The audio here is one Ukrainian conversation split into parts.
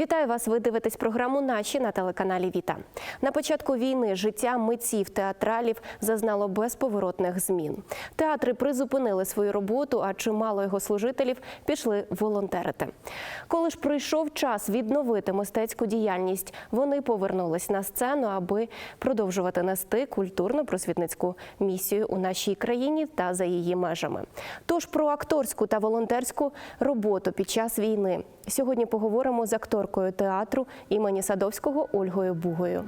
Вітаю вас. Ви дивитесь програму Наші на телеканалі Віта. На початку війни життя митців театралів зазнало безповоротних змін. Театри призупинили свою роботу, а чимало його служителів пішли волонтерити. Коли ж прийшов час відновити мистецьку діяльність, вони повернулись на сцену, аби продовжувати нести культурно-просвітницьку місію у нашій країні та за її межами. Тож про акторську та волонтерську роботу під час війни сьогодні поговоримо з акторкою театру імені Садовського Ольгою Бугою.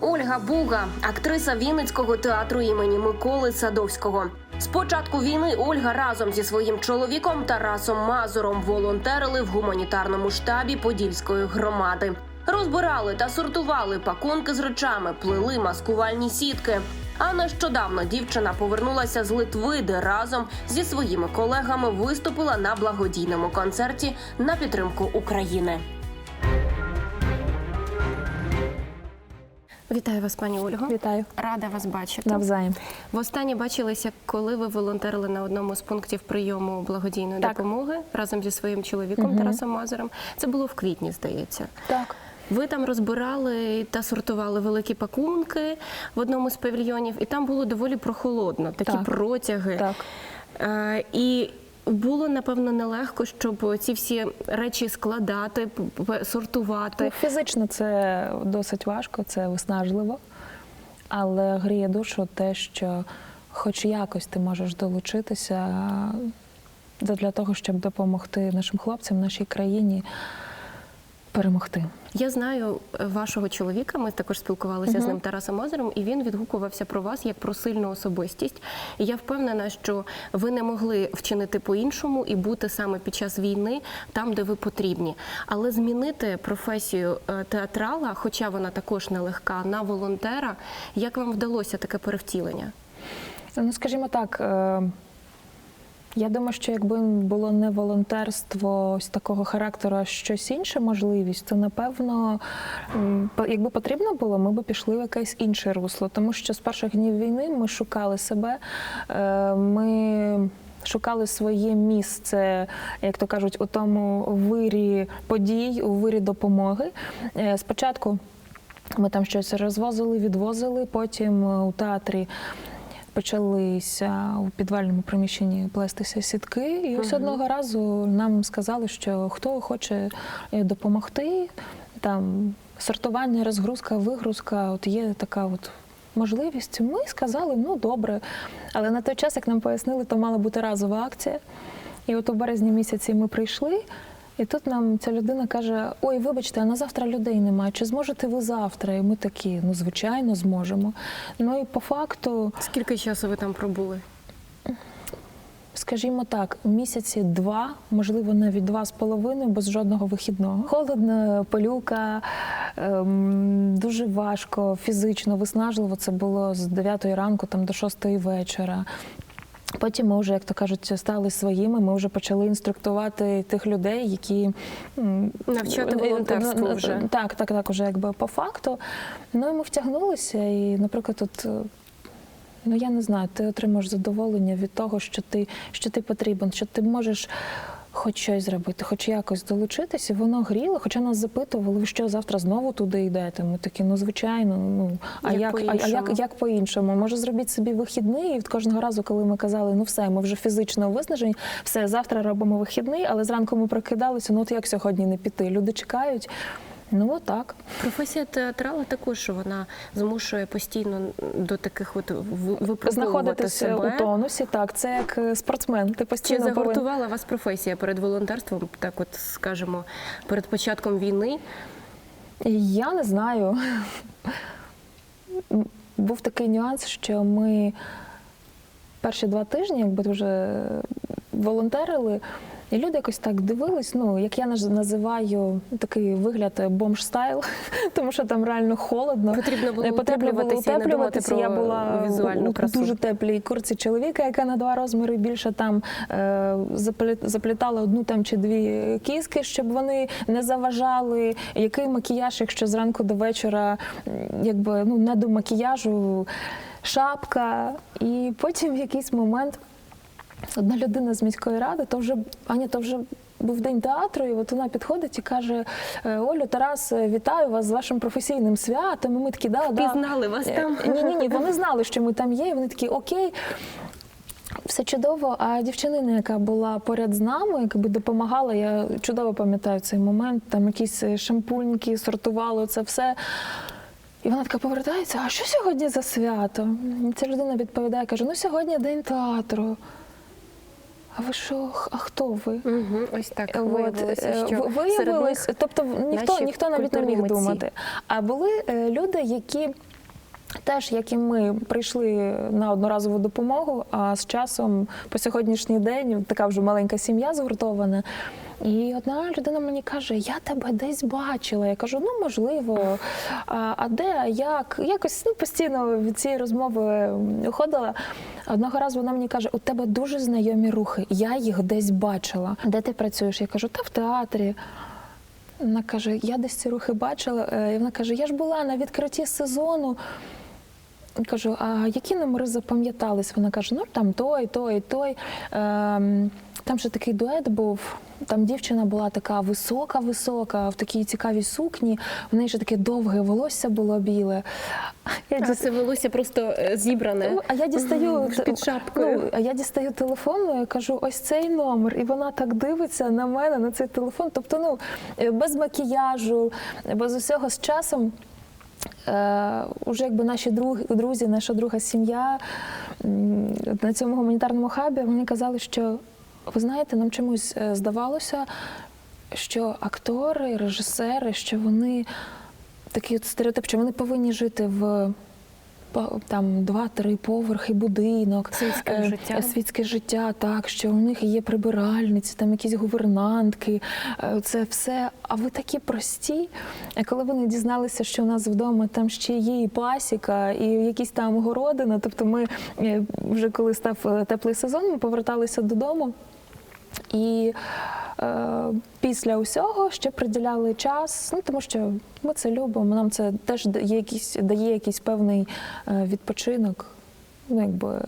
Ольга Буга, актриса Вінницького театру імені Миколи Садовського. З початку війни Ольга разом зі своїм чоловіком Тарасом Мазуром волонтерили в гуманітарному штабі Подільської громади. Розбирали та сортували пакунки з речами, плели маскувальні сітки. А нещодавно дівчина повернулася з Литви, де разом зі своїми колегами виступила на благодійному концерті на підтримку України. Вітаю вас, пані Ольго. Вітаю Рада вас бачити. навзаєм. Востаннє бачилися, коли ви волонтерили на одному з пунктів прийому благодійної Так. допомоги разом зі своїм чоловіком Тарасом Мазуром. Це було в квітні, здається. Так. Ви там розбирали та сортували великі пакунки в одному з павільйонів, і там було доволі прохолодно, такі Так. протяги. Так. Е, і було напевно нелегко, щоб ці всі речі складати, сортувати. Ну, фізично це досить важко, це виснажливо, але гріє душу те, що хоч якось ти можеш долучитися для того, щоб допомогти нашим хлопцям, нашій країні перемогти. Я знаю е, вашого чоловіка. Ми також спілкувалися з ним Тарасом Озером, і він відгукувався про вас як про сильну особистість. І я впевнена, що ви не могли вчинити по-іншому і бути саме під час війни там, де ви потрібні. Але змінити професію е, театрала, хоча вона також нелегка, на волонтера. Як вам вдалося таке перевтілення? Ну, скажімо так, е, я думаю, що якби було не волонтерство ось такого характеру, а щось інше можливість, то напевно, якби потрібно було, ми б пішли в якесь інше русло. Тому що з перших днів війни ми шукали себе. е, Ми шукали своє місце, як то кажуть, у тому вирі подій, у вирі допомоги. Е, Спочатку. Ми там щось розвозили, відвозили. Потім е, у театрі почалися у підвальному приміщенні плестися сітки. І ось одного разу нам сказали, що хто хоче е, допомогти, там сортування, розгрузка, вигрузка, от є така от. Можливість, ми сказали, ну добре. Але на той час, як нам пояснили, то мала бути разова акція. І от у березні місяці ми прийшли, і тут нам ця людина каже: Ой, вибачте, а на завтра людей немає. Чи зможете ви завтра? І ми такі, ну звичайно, зможемо. Ну і по факту, Скільки часу ви там пробули? скажімо так, місяці два, можливо, навіть два з половиною, без жодного вихідного. Холодно, пилюка, ем, дуже важко, фізично, виснажливо. Це було з 9 ранку там до 6 вечора. Потім ми вже, як то кажуть, стали своїми. Ми вже почали інструктувати тих людей, які Навчати е, е, волонтерству е, вже. Так, так, так, уже якби по факту. Ну і ми втягнулися, і, наприклад, тут. Ну, я не знаю, ти отримаєш задоволення від того, що ти, що ти потрібен, що ти можеш хоч щось зробити, хоч якось долучитися. Воно гріло, хоча нас запитували, ви що завтра знову туди йдете. Ми такі, ну звичайно, ну а Як як, а, а по-іншому? як, як по-іншому? Може, зробіть собі вихідний, і від кожного разу, коли ми казали, ну все, ми вже фізично виснажені, все, завтра робимо вихідний, але зранку ми прокидалися, ну от як сьогодні не піти? Люди чекають. Ну отак. Професія театрала також вона змушує постійно до таких от випробовувати Знаходитися себе. у тонусі, так, це як е, спортсмен. Ти Чи постійно повинен... загортувала вас професія перед волонтерством, так от скажімо, перед початком війни? Я не знаю. Був такий нюанс, що ми перші два тижні, якби вже волонтерили, і люди якось так дивились. Ну, як я називаю такий вигляд бомж стайл, тому що там реально холодно. Потрібно було Е, Потрібно утеплюватися утеплюватися. про Я була візуальну у красу. дуже теплій курці чоловіка, яка на два розміри більше там е, заплітала одну там чи дві кіски, щоб вони не заважали. Який макіяж, якщо зранку до вечора, якби ну не до макіяжу, шапка. І потім в якийсь момент одна людина з міської ради, то вже Аня, то вже був день театру, і от вона підходить і каже: «Е, Олю, Тарас, е, вітаю вас з вашим професійним святом. І ми такі, да, да. Пізнали вас там. Ні, ні, ні, вони знали, що ми там є, і вони такі окей. Все чудово. А дівчинина, яка була поряд з нами, якби допомагала, я чудово пам'ятаю цей момент. Там якісь е, шампуньки сортували це все. І вона така повертається: а що сьогодні за свято? І ця людина відповідає, каже: ну сьогодні день театру. А ви що? А хто ви? Угу, ось так От, виявилося, е, що виявилось, них тобто ніхто, наші ніхто навіть не міг митці. думати. А були е, люди, які теж, як і ми, прийшли на одноразову допомогу, а з часом по сьогоднішній день така вже маленька сім'я згуртована. І одна людина мені каже: Я тебе десь бачила. Я кажу, ну можливо, а, а де, як? Якось ну, постійно від цієї розмови уходила. Одного разу вона мені каже: у тебе дуже знайомі рухи. Я їх десь бачила. Де ти працюєш? Я кажу, та в театрі. Вона каже, я десь ці рухи бачила. Е, І вона каже, я ж була на відкритті сезону. Кажу, а які номери запам'ятались? Вона каже, ну там той, той, той. Ем, там ще такий дует був. Там дівчина була така висока-висока, в такій цікавій сукні. В неї ще таке довге волосся було біле. Я А це волосся просто е, зібране. Ну, а я дістаю Мгм, під шапкою. Ну, а я дістаю телефон, і кажу, ось цей номер, і вона так дивиться на мене, на цей телефон. Тобто, ну е, без макіяжу, без усього з часом. Е, уже якби наші друг, друзі, наша друга сім'я на цьому гуманітарному хабі вони казали, що ви знаєте, нам чомусь е, здавалося, що актори, режисери, що вони такий от стереотип, що вони повинні жити в там два-три поверхи, будинок, Світське е, життя. е, світське життя, так що у них є прибиральниці, там якісь гувернантки, е, це все. А ви такі прості. Коли вони дізналися, що у нас вдома там ще є і пасіка, і якісь там городина, тобто ми е, вже коли став е, теплий сезон, ми поверталися додому. І е, після усього ще приділяли час, ну тому що ми це любимо. Нам це теж дає якийсь, дає якийсь певний е, відпочинок. Ну, якби,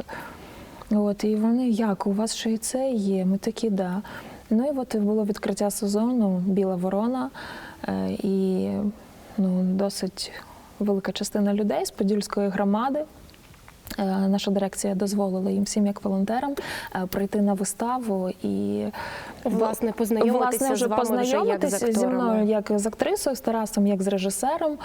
от, і вони як, у вас ще і це є? Ми такі, да. Ну і от було відкриття сезону Біла ворона, е, і ну, досить велика частина людей з Подільської громади. Е, Наша дирекція дозволила їм всім як волонтерам е, прийти на виставу і Власне, познайомитися власне, вже з вами вже як з зі мною як з актрисою, з Тарасом, як з режисером.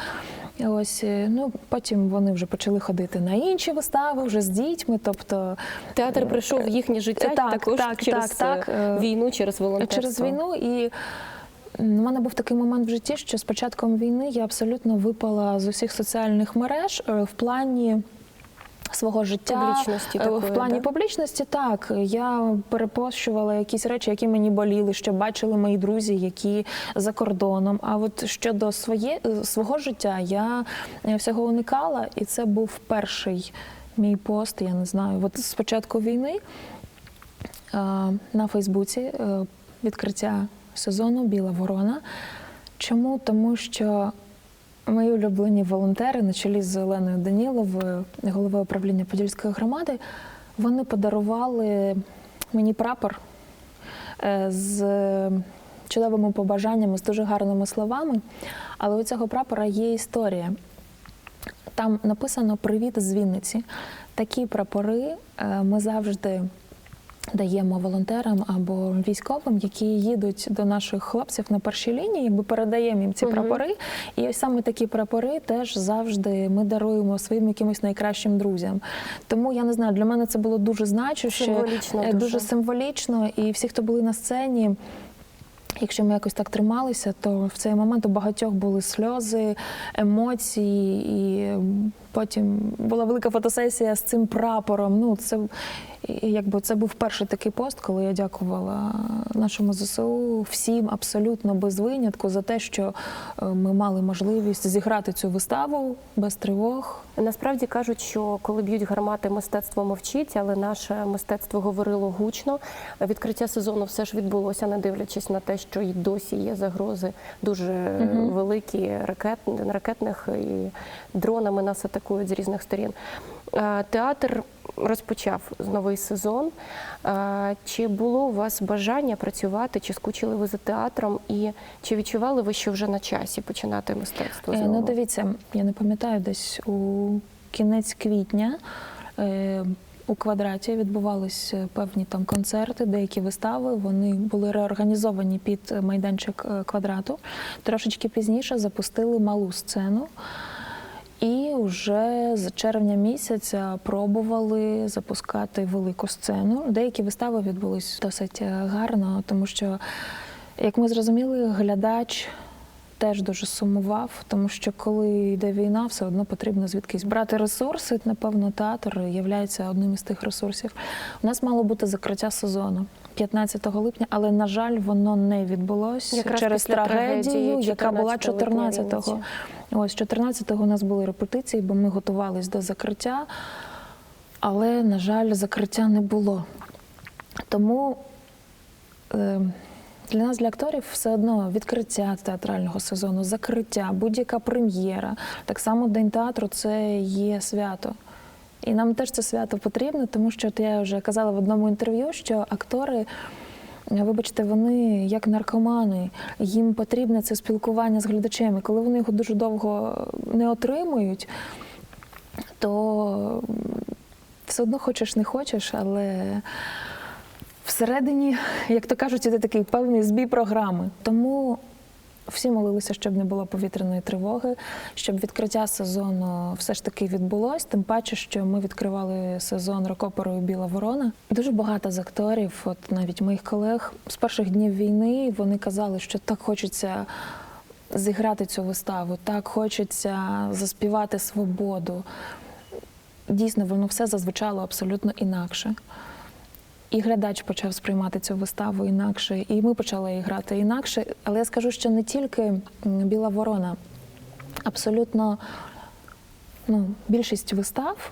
Ось е, ну потім вони вже почали ходити на інші вистави, вже з дітьми. Тобто Театр прийшов в їхнє життя Так, також так, через так, так, е, е, війну, через волонтерство. через війну. І у мене був такий момент в житті, що з початком війни я абсолютно випала з усіх соціальних мереж е, в плані. Свого життя Публічності Е, такої, в плані да? публічності, так я перепощувала якісь речі, які мені боліли, що бачили мої друзі, які за кордоном. А от щодо своє е, свого життя я е, всього уникала, і це був перший мій пост. Я не знаю. От з початку війни на Фейсбуці відкриття сезону Біла ворона. Чому? Тому що мої улюблені волонтери на чолі з Оленою Даніловою, головою управління Подільської громади, вони подарували мені прапор е, з чудовими побажаннями, з дуже гарними словами. Але у цього прапора є історія. Там написано Привіт з Вінниці. Такі прапори е, ми завжди даємо волонтерам або військовим, які їдуть до наших хлопців на першій лінії, якби передаємо їм ці Мгм. прапори. І ось саме такі прапори теж завжди ми даруємо своїм якимось найкращим друзям. Тому я не знаю, для мене це було дуже значуще, Символічно е, дуже. дуже символічно. І всі, хто були на сцені. Якщо ми якось так трималися, то в цей момент у багатьох були сльози, емоції, і потім була велика фотосесія з цим прапором. Ну, це якби це був перший такий пост, коли я дякувала нашому ЗСУ всім абсолютно без винятку за те, що е, ми мали можливість зіграти цю виставу без тривог. Насправді кажуть, що коли б'ють гармати, мистецтво мовчить, але наше мистецтво говорило гучно. Відкриття сезону все ж відбулося, не дивлячись на те, що й досі є загрози дуже Мгм. великі ракет, ракетних і дронами нас атакують з різних сторін. Е, Театр розпочав новий сезон. Е, Чи було у вас бажання працювати, чи скучили ви за театром, і чи відчували ви, що вже на часі починати мистецтво Е, знову? Ну, дивіться, я не пам'ятаю, десь у кінець квітня е, у квадраті відбувались е, певні там концерти, деякі вистави. Вони були реорганізовані під майданчик квадрату. Трошечки пізніше запустили малу сцену. І вже з червня місяця пробували запускати велику сцену. Деякі вистави відбулись досить е, гарно, тому що, як ми зрозуміли, глядач теж дуже сумував, тому що коли йде війна, все одно потрібно звідкись брати ресурси. Напевно, театр є одним із тих ресурсів. У нас мало бути закриття сезону 15 липня, але на жаль, воно не відбулось Якраз через трагедію, яка була 14 липня в 14-го. Ось 14-го у нас були репетиції, бо ми готувались до закриття, але, на жаль, закриття не було. Тому е, для нас, для акторів, все одно відкриття театрального сезону, закриття, будь-яка прем'єра. Так само День театру це є свято. І нам теж це свято потрібно, тому що от я вже казала в одному інтерв'ю, що актори. Вибачте, вони як наркомани, їм потрібне це спілкування з глядачем. І коли вони його дуже довго не отримують, то все одно хочеш не хочеш, але всередині, як то кажуть, іде такий певний збій програми. Тому всі молилися, щоб не було повітряної тривоги, щоб відкриття сезону все ж таки відбулось. Тим паче, що ми відкривали сезон рок-оперою Біла Ворона. Дуже багато з акторів, от навіть моїх колег, з перших днів війни вони казали, що так хочеться. Зіграти цю виставу, так хочеться заспівати свободу. Дійсно, воно все зазвучало абсолютно інакше. І глядач почав сприймати цю виставу інакше, і ми почали її грати інакше. Але я скажу, що не тільки Біла Ворона, абсолютно ну, більшість вистав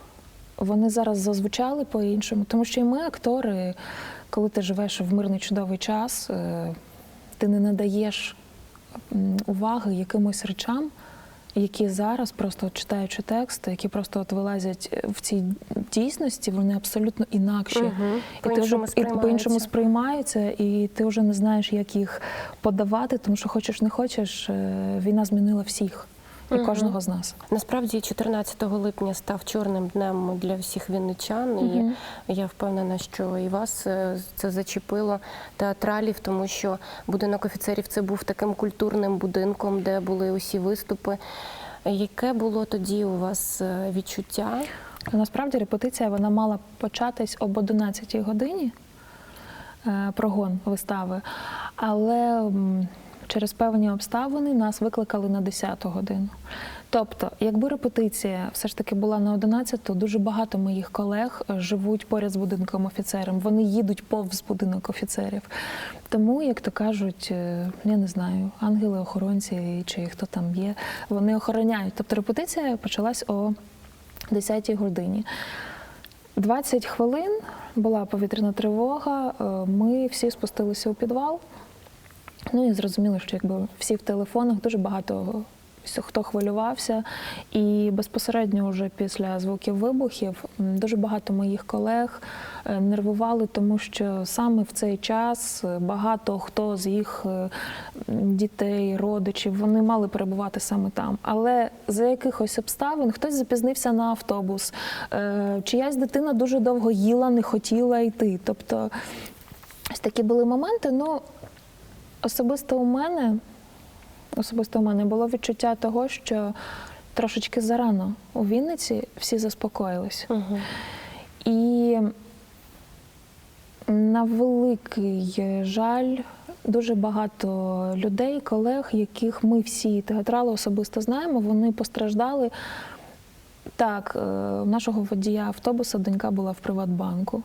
вони зараз зазвучали по-іншому. Тому що і ми, актори, коли ти живеш в мирний чудовий час, е, ти не надаєш уваги якимось речам. Які зараз, просто от читаючи тексти, які просто от вилазять в цій дійсності, вони абсолютно інакші. угу. І ти вже По-іншому сприймаються. сприймаються, і ти вже не знаєш, як їх подавати, тому що хочеш не хочеш, е, війна змінила всіх Мгм. кожного з нас. Насправді 14 липня став чорним днем для всіх вінничан, і я впевнена, що і вас е, це зачепило театралів, тому що будинок офіцерів це був таким культурним будинком, де були усі виступи. Яке було тоді у вас е, відчуття? Насправді репетиція вона мала початись об 11 годині е, прогон вистави, але через певні обставини нас викликали на 10 годину. Тобто, якби репетиція все ж таки була на 11, то дуже багато моїх колег живуть поряд з будинком офіцерів. Вони їдуть повз будинок офіцерів. Тому, як то кажуть, е, я не знаю, ангели-охоронці чи хто там є, вони охороняють. Тобто репетиція почалась о 10 годині. 20 хвилин була повітряна тривога. е, Ми всі спустилися у підвал. Ну і зрозуміли, що якби всі в телефонах дуже багато хто хвилювався. І безпосередньо вже після звуків вибухів дуже багато моїх колег е, нервували, тому що саме в цей час е, багато хто з їх е, дітей, родичів, вони мали перебувати саме там. Але за якихось обставин хтось запізнився на автобус, чиясь дитина дуже довго їла, не хотіла йти. Тобто ось такі були моменти. Ну, особисто у мене, особисто у мене було відчуття того, що трошечки зарано у Вінниці всі заспокоїлись. Угу. І на великий жаль, дуже багато людей, колег, яких ми всі театрали особисто знаємо, вони постраждали. Так, е, у нашого водія автобуса донька була в Приватбанку.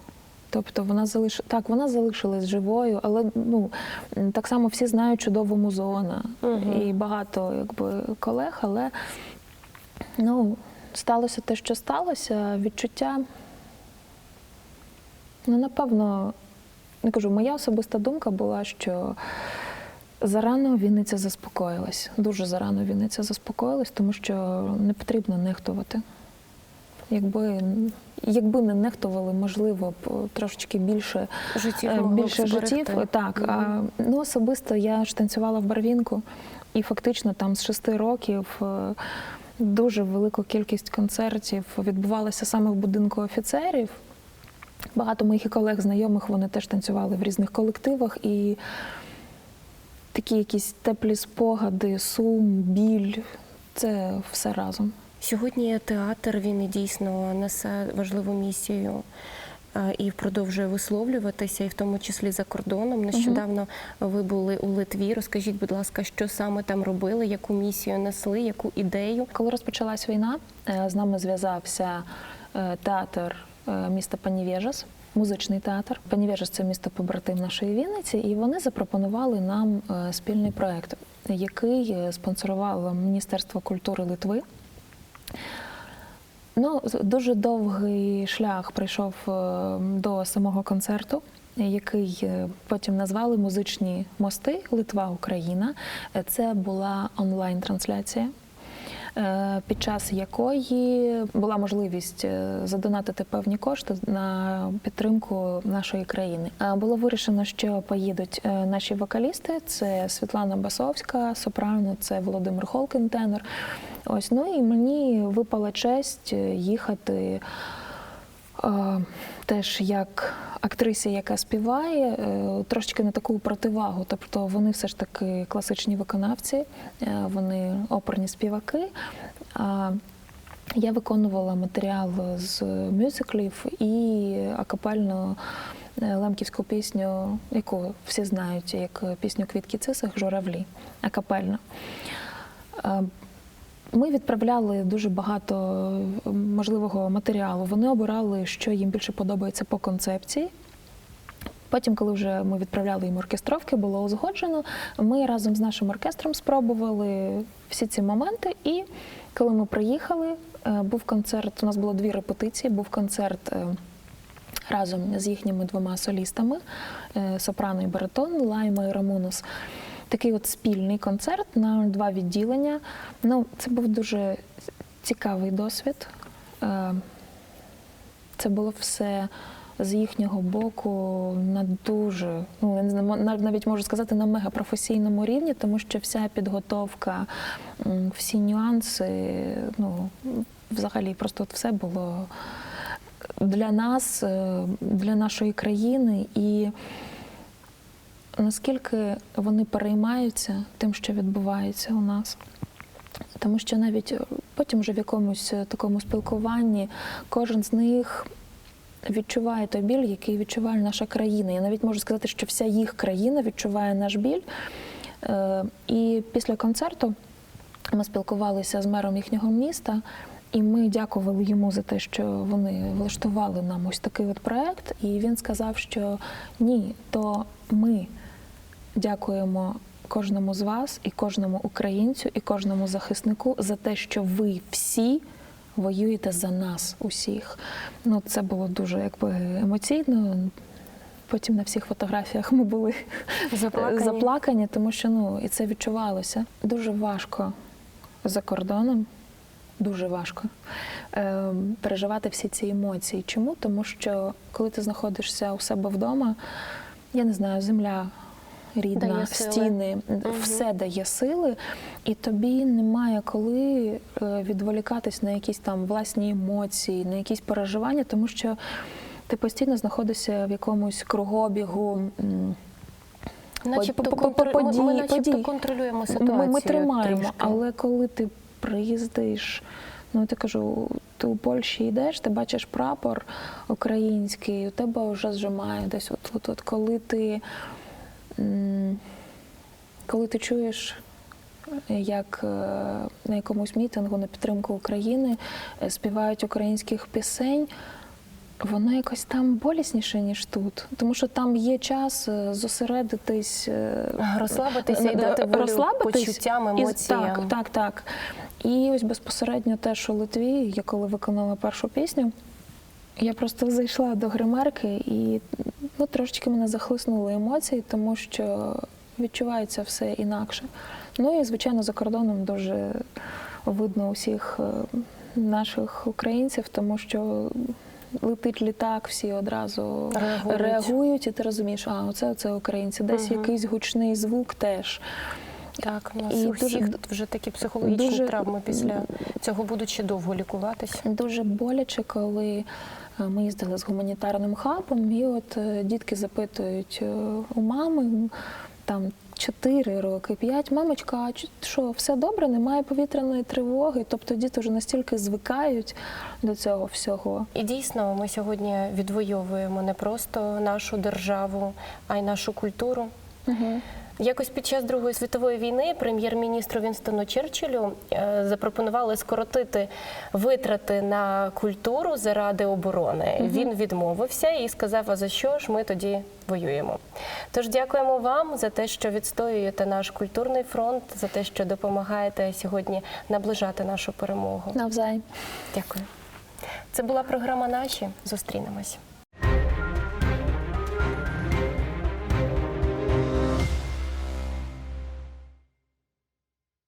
Тобто вона залиш... так, вона залишилась живою, але ну так само всі знають чудову музона Мгм. і багато якби колег, але ну, сталося те, що сталося. Відчуття, ну, напевно, не кажу, моя особиста думка була, що зарано Вінниця заспокоїлась. Дуже зарано Вінниця заспокоїлась, тому що не потрібно нехтувати. Якби, якби не нехтували, можливо, б трошечки більше Життів Е, б більше життів. Так, а, Мгм. ну особисто я ж танцювала в барвінку, і фактично там з шести років е, дуже велику кількість концертів відбувалася саме в будинку офіцерів. Багато моїх і колег, знайомих, вони теж танцювали в різних колективах і такі якісь теплі спогади, сум, біль це все разом. Сьогодні театр він і дійсно несе важливу місію е, і продовжує висловлюватися, і в тому числі за кордоном. Нещодавно ви були у Литві. Розкажіть, будь ласка, що саме там робили, яку місію несли, яку ідею? Коли розпочалась війна, е, з нами зв'язався е, театр міста Панівєжас, музичний театр. Панівєжас – це місто побратим нашої Вінниці, і вони запропонували нам спільний проект, який спонсорувало Міністерство культури Литви. Ну, дуже довгий шлях прийшов е, до самого концерту, який е, потім назвали Музичні мости Литва Україна. Це була онлайн-трансляція. Е, Під час якої була можливість е, задонатити певні кошти на підтримку нашої країни. Е, Було вирішено, що поїдуть наші вокалісти: це Світлана Басовська, сопрано, це Володимир Холкін, тенор. Ось ну і мені випала честь їхати теж як актрисі, яка співає, е, трошечки на таку противагу. Тобто вони все ж таки класичні виконавці, е, вони оперні співаки. Я виконувала матеріал з мюзиклів і акапельну е, лемківську пісню, яку всі знають як пісню Квітки цисах журавлі, акапельно. Ми відправляли дуже багато е, можливого матеріалу. Вони обирали, що їм більше подобається по концепції. Потім, коли вже ми відправляли їм оркестровки, було узгоджено. Ми разом з нашим оркестром спробували всі ці моменти. І коли ми приїхали, е, був концерт. У нас було дві репетиції. Був концерт е, разом з їхніми двома солістами е, сопрано і баритон, Лайма і Рамунус. Такий от спільний концерт на два відділення. Ну, це був дуже цікавий досвід. Е, Це було все з їхнього боку на дуже, ну навіть можу сказати, на мегапрофесійному рівні, тому що вся підготовка, всі нюанси, ну взагалі просто от все було для нас, е, для нашої країни і. Наскільки вони переймаються тим, що відбувається у нас, тому що навіть е, потім вже в якомусь е, такому спілкуванні кожен з них відчуває той біль, який відчуває наша країна. Я навіть можу сказати, що вся їх країна відчуває наш біль. Е, І після концерту ми спілкувалися з мером їхнього міста, і ми дякували йому за те, що вони влаштували нам ось такий от проект. І він сказав, що ні, то ми дякуємо кожному з вас і кожному українцю, і кожному захиснику за те, що ви всі воюєте за нас усіх. Ну, це було дуже якби емоційно. Потім на всіх фотографіях ми були Заплакані. заплакані, тому що ну і це відчувалося. Дуже важко за кордоном. Дуже важко е, переживати всі ці емоції. Чому? Тому що коли ти знаходишся у себе вдома, я не знаю, земля рідна, Дає стіни, все дає сили, і тобі немає коли е, відволікатись на якісь там власні емоції, на якісь переживання, тому що ти постійно знаходишся в якомусь кругобігу. Начебто, по- по- по- контр- ми- ми начебто подій. контролюємо ситуацію. Ми, ми тримаємо, трішки. але коли ти приїздиш, ну ти кажу, ти у Польщі йдеш, ти бачиш прапор український, у тебе вже зжимає десь. От, от, от коли ти коли ти чуєш. Як е, на якомусь мітингу на підтримку України е, співають українських пісень, воно якось там болісніше, ніж тут. Тому що там є час е, зосередитись, е, Розслабитися і дати волю почуттям, і- Так, так, так. І ось безпосередньо теж у Литві, я коли виконала першу пісню, я просто зайшла до гримерки і ну, трошечки мене захлиснули емоції, тому що відчувається все інакше. Ну і, звичайно, за кордоном дуже видно усіх е, наших українців, тому що летить літак, всі одразу Реагують. реагують, і ти розумієш, а оце, оце українці. Десь Мгм. якийсь гучний звук теж. Так, у нас І у всіх дуже- тут вже такі психологічні дуже- травми після цього будуть ще довго лікуватися. Дуже боляче, коли ми їздили з гуманітарним хабом, і от е, дітки запитують е, у мами там 4 роки, 5, мамочка, а що все добре, немає повітряної тривоги. Тобто діти вже настільки звикають до цього всього. І дійсно, ми сьогодні відвоюємо не просто нашу державу, а й нашу культуру. Угу. Якось під час Другої світової війни прем'єр-міністру Вінстону Черчиллю е, запропонували скоротити витрати на культуру заради оборони. Він відмовився і сказав: а за що ж ми тоді воюємо? Тож дякуємо вам за те, що відстоюєте наш культурний фронт, за те, що допомагаєте сьогодні наближати нашу перемогу. Навзаєм. Дякую. Це була програма Наші. Зустрінемось.